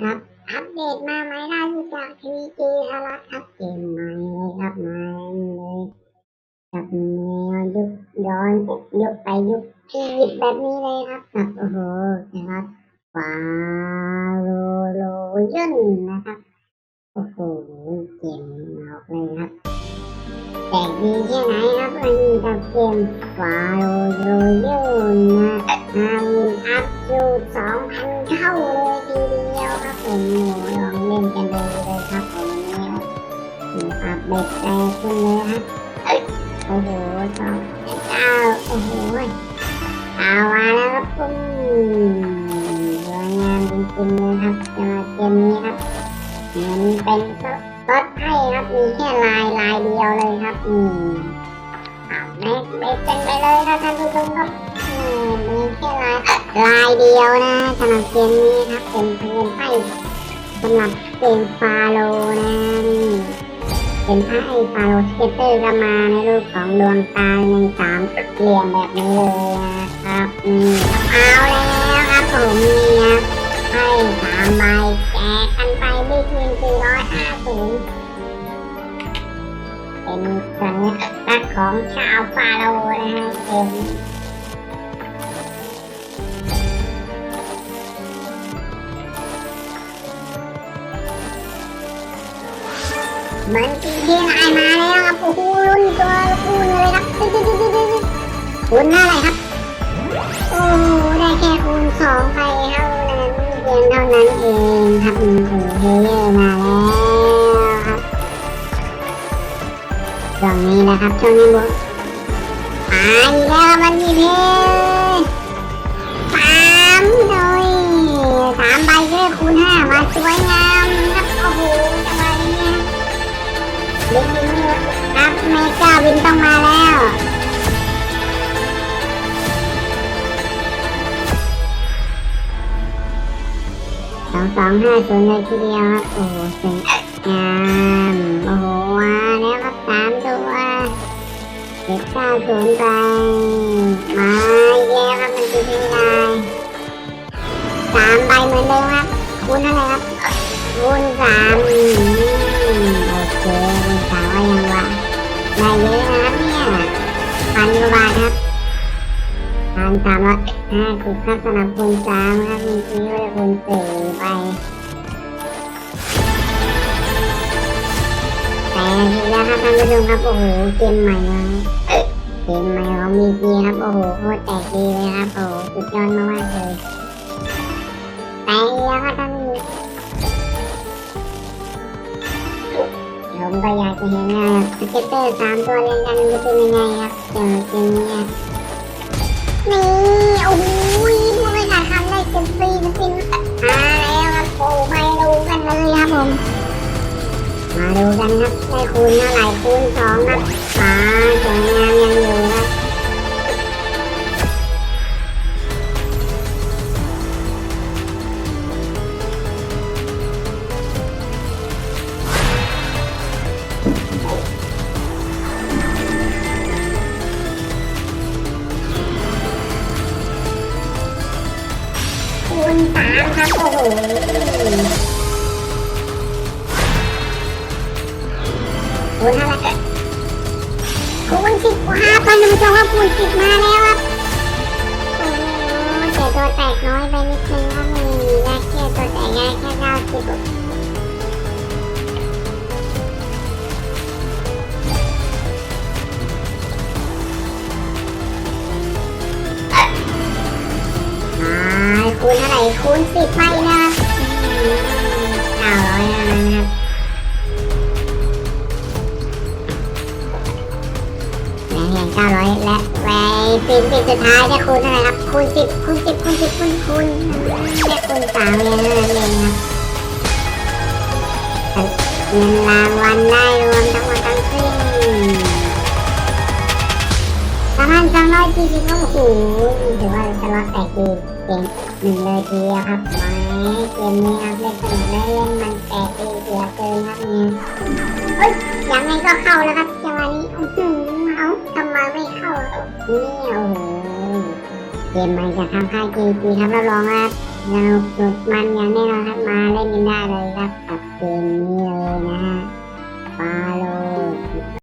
ครับ อัปเดตมาไหมล่าสุดจากทีวีจีทรัฐครับเกมใหม่เลยครับมาเลยกับแนวยุคย้อนยุคไปยุคอียิตแบบนี้เลยครับกับโอ้โหนะครับฟาโรโลยันนะครับโอ้โหเกมออกเลยครับแต่ดีแค่ไหนครับมันกับเกมฟาโรโลยันนะทำอัพสูสองพันเท่าเลย ยวครับผมโอ้โหลองเล่นกันเลยเลยครับผมนี่ครับอัปเดตแรกขึ้นเลยครับเอ้ยโอ้โหสองเก้าโอ้โหเอามาแล้วครับผมสวยงามจริงๆเลยครับสำหรับเกมนี้ครับมันเป็นรถไพ่ครับมีแค่ลายลายเดียวเลยครับอืมเอาแม็กเบสเป็นไปเลยครับท่านผู้ชมครับมมีแค่ลายลายเดียวนะสำหรับเกมนี้ครับเป็นเพื่อนไพ่ สำหรับเกมฟาโลนะนี่เป็นไพ่ฟาโลสเกตเตอร์ก็มาในรูปของดวงตาในสามเหลี่ยมแบบนี้เลยนะครับนี่เอาแล้วครับผมเนี่ครับไพ่สามใบแจกกันไปด้วยเงินสี่ร้อยห้าสิบเป็นสัญลักษณ์ของชาวฟาโลนะฮะเกม มันจีทีนายมาแล้วครับโอ้โหรุ่นตัวคูณเลยครับคูณเท่าไรครับ โอ้ได้แค่คูณสองไปเท่านั้นเพียงเท่านั้นเองครับโอ้โหเพลเยอร์มาแล้วครับช่วงนี้นะครับช่วงนี้บุมาอีกแล้วมันมีเพ เมกาวินต้องมาแล้ว สองสองห้าศูนย์เลยทีเดียวครับโอ้โหสวยงามโอ้โหมาแล้วครับสามตัวเจ็ดเก้าศูนย์ไป มาแล้วครับมันจะเป็นไงสามใบเหมือนเดิมครับคูณเท่าไหร่ครับคูณสาม พันสามร้อยห้าสิบครับสำหรับคูณสามครับเมื่อกี้ว่าจะคูณสี่ไปแต่ทีแล้วครับท่านผู้ชมครับ โอ้โห เกมใหม่แล้วเกมใหม่ของมีจีครับ โอ้โหโคตรแตกดีเลยครับ โอ้โหสุดยอดมากๆเลยแต่แล้วครับท่านผู้ชมผมก็อยากจะเห็นว่าสเก็ตเตอร์สามตัวเรียงกันจะเป็นยังไงครับเจอเกมนี้ นี่โอ้โหพูดไม่ขาดคำได้เก็บฟรีสปินมาแล้วครับโอ้ไปดูกันเลยครับผม มาดูกันครับได้คูณเท่าไหร่คูณสองครับ คูณสามครับโอ้โหคูณเท่าไหร่คูณสิบกว่าพันท่านผู้ชมครับคูณสิบมาแล้วครับโอ้แต่ตัวแตกน้อยไปนิดนึงครับมีได้แค่ตัวแตกง่ายแค่เก้าสิบ ณเท่าไหร่คูณสิบไปนะครับเก้าร้อยนะครับแหวนแห่งเก้าร้อยและแหวนฟินฟินสุดท้ายเนี่ยคูณเท่าไหร่ครับคูณสิบคูณสิบคูณสิบคูณคูณเนี่คูณสามเลยนั่นเองครับเงินรางวัลได้รวมทั้งหมดทั้งสิ้นสามพันสองร้อยสี่สิบโอ้โหถือว่าสล็อตแตกดีเก่ง หนึ่งเลยทีเดียวครับไม้เกมนี้ครับเล่นสนุกได้เล่นมันแตกเองเสียเกินครับเนี่ยเฮ้ยยังไงก็เข้าแล้วครับจังหวะนี้อื้ออเอาทำไมไม่เข้าเนี่ยโอ้โหเกมใหม่จากทางค่าย GG ครับรับรองครับสนุกสุดมันอย่างแน่นอนครับมาเล่นกันได้เลยครับกับเกมนี้เลยนะฮะฟาโล